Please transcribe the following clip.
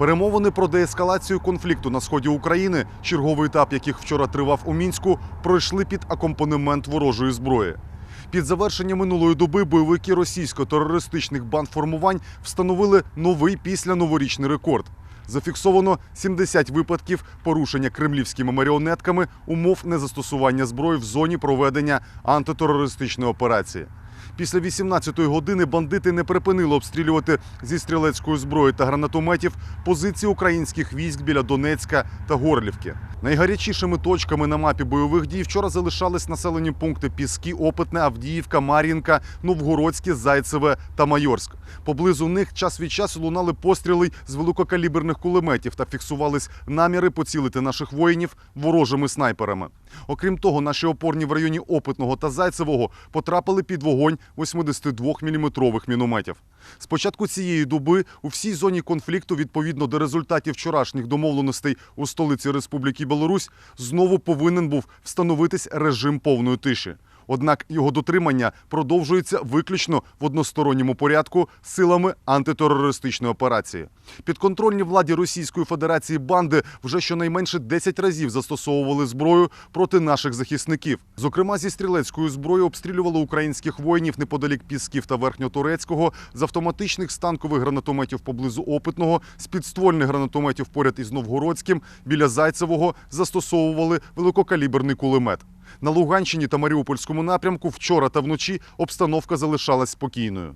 Перемовини про деескалацію конфлікту на сході України, черговий етап яких вчора тривав у мінську, пройшли під акомпанемент ворожої зброї. Під завершення минулої доби бойовики російсько-терористичних бандформувань встановили новий післяноворічний рекорд. Зафіксовано 70 випадків порушення кремлівськими маріонетками умов незастосування зброї в зоні проведення антитерористичної операції. Після 18-ї години бандити не припинили обстрілювати зі стрілецької зброї та гранатометів позиції українських військ біля Донецька та Горлівки. Найгарячішими точками на мапі бойових дій вчора залишались населені пункти Піски, Опитне, Авдіївка, Мар'їнка, Новгородське, Зайцеве та Майорськ. Поблизу них час від часу лунали постріли з великокаліберних кулеметів та фіксувались наміри поцілити наших воїнів ворожими снайперами. Окрім того, наші опорні в районі Опитного та Зайцевого потрапили під вогонь 82-мм мінометів. З початку цієї доби у всій зоні конфлікту, відповідно до результатів вчорашніх домовленостей у столиці Республіки Білорусь, знову повинен був встановитись режим повної тиші. Однак його дотримання продовжується виключно в односторонньому порядку силами антитерористичної операції. Підконтрольні владі Російської Федерації банди вже щонайменше 10 разів застосовували зброю проти наших захисників. Зокрема, зі стрілецькою зброєю обстрілювали українських воїнів неподалік Пісків та Верхньотурецького, з автоматичних станкових гранатометів поблизу Опитного, з підствольних гранатометів поряд із Новгородським, біля Зайцевого застосовували великокаліберний кулемет. На Луганщині та Маріупольському напрямку вчора та вночі обстановка залишалась спокійною.